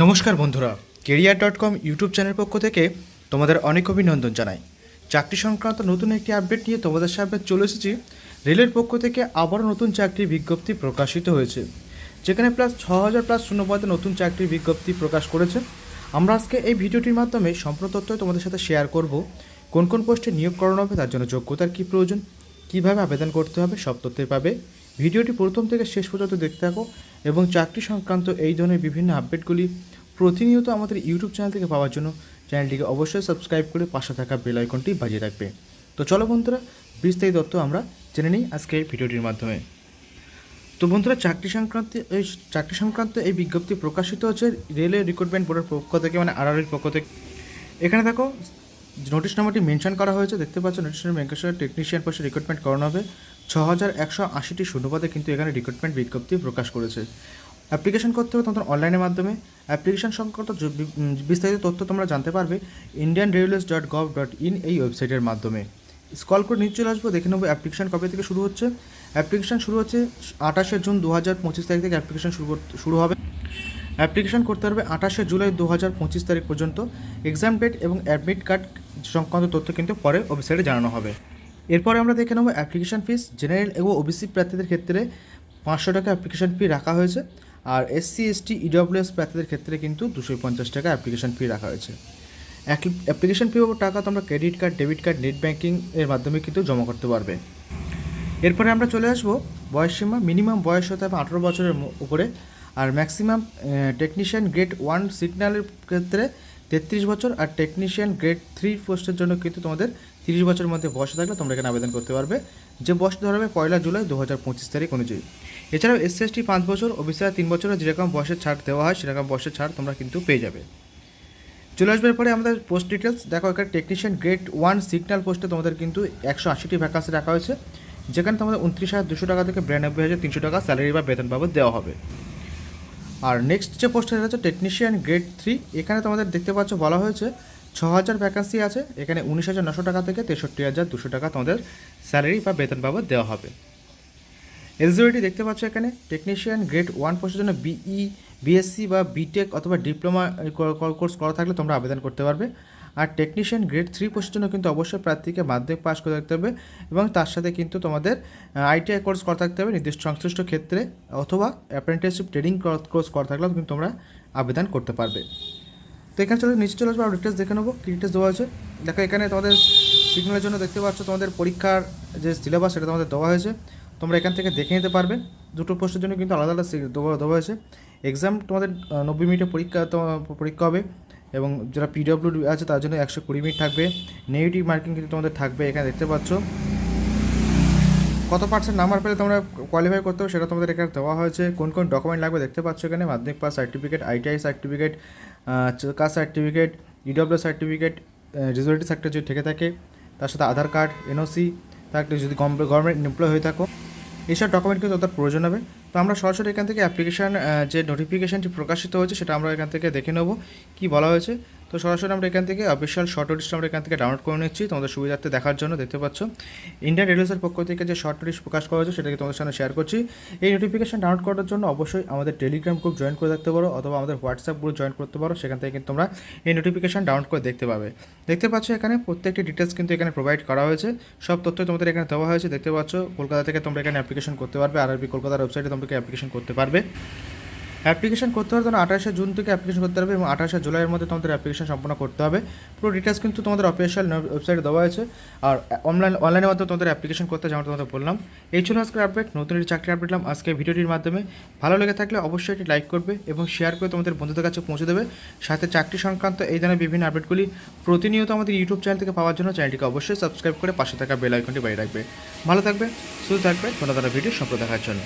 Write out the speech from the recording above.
নমস্কার বন্ধুরা, career dot com YouTube channel পক্ষ থেকে তোমাদের অনেক অভিনন্দন জানাই। চাকরি সংক্রান্ত নতুন একটি আপডেট নিয়ে তোমাদের সামনে চলে এসেছি। রেলের পক্ষ থেকে আবারও নতুন চাকরির বিজ্ঞপ্তি প্রকাশিত হয়েছে। যেখানে প্লাস ছ হাজার প্লাস শূন্যপদে নতুন চাকরির বিজ্ঞপ্তি প্রকাশ করেছে। আমরা আজকে এই ভিডিওটির মাধ্যমে সম্পূর্ণ তথ্য তোমাদের সাথে শেয়ার করব। কোন কোন পোস্টে নিয়োগ করানো হবে, তার জন্য যোগ্যতার কী প্রয়োজন কীভাবে আবেদন করতে হবে, সব তথ্যই পাবে। ভিডিওটি প্রথম থেকে শেষ পর্যন্ত দেখতে থাকো এবং চাকরি সংক্রান্ত এই ধরনের বিভিন্ন আপডেটগুলি প্রতিনিয়ত আমাদের ইউটিউব চ্যানেল থেকে পাওয়ার জন্য চ্যানেলটিকে অবশ্যই সাবস্ক্রাইব করে পাশে থাকা বেল আইকনটি বাজিয়ে রাখবে। তো চলো বন্ধুরা, বিস্তারিত তথ্য আমরা জেনে নিই আজকে এই ভিডিওটির মাধ্যমে। তো বন্ধুরা, চাকরি সংক্রান্ত, এই চাকরি সংক্রান্ত এই বিজ্ঞপ্তি প্রকাশিত হচ্ছে রেলওয়ে রিক্রুটমেন্ট বোর্ডের পক্ষ থেকে মানে আরআরের পক্ষ থেকে। এখানে দেখো নোটিশ নাম্বারটি মেনশন করা হয়েছে। দেখতে পাচ্ছ নোটিশ নাম্বার মেনশন টেকনিশিয়ান পোস্টে রিক্রুটমেন্ট করানো হবে। ছ হাজার একশো আশিটি শূন্যপদে কিন্তু এখানে রিক্রুটমেন্ট বিজ্ঞপ্তি প্রকাশ করেছে। অ্যাপ্লিকেশন করতে হবে তোমাদের অনলাইনের মাধ্যমে। অ্যাপ্লিকেশন সংক্রান্ত বিস্তারিত তথ্য তোমরা জানতে পারবে Indian railways dot gov dot in এই ওয়েবসাইটের মাধ্যমে। স্কল করে নিচে চলে আসব, দেখে নেব অ্যাপ্লিকেশন কবে থেকে শুরু হচ্ছে। অ্যাপ্লিকেশন শুরু হচ্ছে আঠাশে জুন দু হাজার পঁচিশ তারিখ থেকে অ্যাপ্লিকেশন শুরু শুরু হবে। অ্যাপ্লিকেশন করতে পারবে আঠাশে জুলাই দু হাজার পঁচিশ তারিখ পর্যন্ত। এক্সাম ডেট এবং অ্যাডমিট কার্ড সংক্রান্ত তথ্য কিন্তু পরে ওয়েবসাইটে জানানো হবে। এরপরে আমরা দেখে নেব অ্যাপ্লিকেশন ফিস, জেনারেল এবং ওবিসি প্রার্থীদের ক্ষেত্রে পাঁচশো টাকা অ্যাপ্লিকেশন ফি রাখা হয়েছে আর এসসি, এসটি, ইডব্লিউএস প্রার্থীদের ক্ষেত্রে কিন্তু দুশো পঞ্চাশ টাকা অ্যাপ্লিকেশন ফি রাখা হয়েছে। অ্যাপ্লিকেশন ফি টাকা তোমরা credit card, debit card, net banking এর মাধ্যমে কিন্তু জমা করতে পারবে। এরপরে আমরা চলে আসব বয়সসীমা, মিনিমাম বয়স হতে হবে আঠেরো বছরের উপরে। আর ম্যাক্সিমাম টেকনিশিয়ান গ্রেড ওয়ান সিগন্যালের ক্ষেত্রে তেত্রিশ বছর আর টেকনিশিয়ান গ্রেড থ্রি পোস্টের জন্য কিন্তু তোমাদের তিরিশ বছরের মধ্যে বয়স থাকলে তোমরা এখানে আবেদন করতে পারবে। যে বয়স ধরা হবে পয়লা জুলাই দু হাজার পঁচিশ তারিখ অনুযায়ী। এছাড়াও এস এসটি পাঁচ বছর ওবিসিরা তিন বছরের, যেরকম বয়সের ছাড় দেওয়া হয়, সেরকম বয়সের ছাড় তোমরা কিন্তু পেয়ে যাবে। চলে আসবে পরে আমাদের পোস্ট ডিটেলস দেখো, এখানে টেকনিশিয়ান গ্রেড ওয়ান সিগন্যাল পোস্টে তোমাদের কিন্তু একশো আশিটি ভ্যাকান্সি রাখা হয়েছে। যেখানে তোমাদের উনত্রিশ হাজার দুশো টাকা থেকে বিরানব্বই হাজার তিনশো টাকা স্যালারি বা বেতন বাবদ দেওয়া হবে। আর নেক্সট যে পোস্টটা হচ্ছে টেকনিশিয়ান গ্রেড থ্রি এখানে তোমাদের দেখতে পাচ্ছ বলা হয়েছে ছ হাজার ভ্যাকান্সি আছে, এখানে উনিশ হাজার নশো টাকা থেকে তেষট্টি হাজার দুশো টাকা তোমাদের স্যালারি বা বেতন বাবদ দেওয়া হবে। এলিজিবিলিটি দেখতে পাচ্ছ এখানে টেকনিশিয়ান গ্রেড ওয়ান পোস্টের জন্য বিই বিএসসি বা বিটেক অথবা ডিপ্লোমা কোর্স করা থাকলে তোমরা আবেদন করতে পারবে। আর টেকনিশিয়ান গ্রেড থ্রি পোস্টের কিন্তু অবশ্যই প্রার্থীকে মাধ্যমিক পাস করে থাকতে হবে এবং তার সাথে কিন্তু তোমাদের আইটিআই কোর্স করা থাকতে হবে, নির্দিষ্ট সংশ্লিষ্ট ক্ষেত্রে অথবা অ্যাপ্রেন্টিসশিপ ট্রেনিং কোর্স করা থাকলেও কিন্তু তোমরা আবেদন করতে পারবে। তো এখানে চলে, নিচে চলে আসব ডিটেলস দেখে নেব, কী ডিটেলস দেওয়া হয়েছে। দেখো, এখানে তোমাদের সিগন্যালের জন্য দেখতে পাচ্ছ তোমাদের পরীক্ষার যে সিলেবাস সেটা তোমাদের দেওয়া হয়েছে। তোমরা এখান থেকে দেখে নিতে পারবে। দুটো পোস্টের জন্য কিন্তু আলাদা আলাদা দেওয়া হয়েছে। এক্সাম তোমাদের নব্বই মিনিটের পরীক্ষা পরীক্ষা হবে। এবং যারা পিডব্লিউ আছে, তার জন্য একশো কুড়ি মিনিট থাকবে। নেগেটিভ মার্কিং কিন্তু তোমাদের থাকবে, এখানে দেখতে পাচ্ছ। কত পার্সেন্ট নাম্বার পেলে তোমরা কোয়ালিফাই করতে হবে সেটা তোমাদের এখানে দেওয়া হয়েছে। কোন কোন ডকুমেন্ট লাগবে দেখতে পাচ্ছ এখানে। মাধ্যমিক pass certificate ITI certificate caste certificate EW certificate রিজুয়ালিটি certificate থেকে থাকে, তার সাথে আধার কার্ড এনওসি থাকলে যদি গভর্নমেন্ট এমপ্লয় হয়ে থাকো। এইসব ডকুমেন্ট কিন্তু তাদের প্রয়োজন হবে। তো আমরা সরাসরি এখান থেকে অ্যাপ্লিকেশান যে নোটিফিকেশানটি প্রকাশিত হয়েছে, সেটা আমরা এখান থেকে দেখে নেব। কি বলা হয়েছে? তো সরাসরি আমরা এখান থেকে অফিসিয়াল শর্ট নোটিশটা আমরা এখান থেকে ডাউনলোড করে নিচ্ছি। তোমাদের সুবিধার্থে দেখার জন্য দেখতে পাচ্ছ। ইন্ডিয়ান রেলওয়েসের পক্ষ থেকে যে শর্ট নোটিশ প্রকাশ করা হয়েছে সেটাকে তোমাদের সামনে শেয়ার করছি। এই নোটিফিকেশন ডাউনলোড করার জন্য অবশ্যই আমাদের টেলিগ্রাম গ্রুপ জয়েন করে রাখতে পারো অথবা আমাদের হোয়াটসঅ্যাপ গ্রুপ জয়েন করতে পারো। সেখান থেকে কিন্তু তোমরা এই নোটিফিকেশন ডাউনলোড করে দেখতে পাবে। দেখতে পাচ্ছ এখানে প্রত্যেকটি ডিটেলস কিন্তু এখানে প্রোভাইড করা হয়েছে। সব তথ্য তোমাদের এখানে দেওয়া হয়েছে। দেখতে পাচ্ছ, কলকাতা থেকে তোমরা এখানে অ্যাপ্লিকেশন করতে পারবে। আর আরআরবি কলকাতার ওয়েবসাইটে তোমরা অ্যাপ্লিকেশন করতে পারবে। অ্যাপ্লিকেশন করতে হবে তখন আঠাশে জুন থেকে অ্যাপ্লিকেশন করতে হবে এবং আঠাশে জুলাইয়ের মধ্যে তোমাদের অ্যাপ্লিকেশন সম্পূর্ণ করতে হবে। পুরো ডিটেলস কিন্তু তোমাদের অফিসিয়াল ওয়েবসাইটে দেওয়া আছে আর অনলাইন অনলাইনের মাধ্যমে তোমাদের অ্যাপ্লিকেশন করতে যেমন তোমাদের বললাম। এই ছিল আজকের আপডেট নতুন একটি চাকরি আপডেট দিলাম আজকে ভিডিওটির মাধ্যমে ভালো লেগে থাকলে অবশ্যই এটি লাইক করবে এবং শেয়ার করে তোমাদের বন্ধুদের কাছে পৌঁছে দেবে। সাথে চাকরি সংক্রান্ত এই ধরনের বিভিন্ন আপডেটগুলি প্রতিনিয়ত আমাদের ইউটিউব চ্যানেল থেকে পাওয়ার জন্য চ্যানেলটিকে অবশ্যই সাবস্ক্রাইব করে পাশে থাকা বেল আইকনটি বাইরে রাখবে। ভালো থাকবে শুধু থাকবে। কোনো ভিডিও সম্পর্ক দেখার জন্য।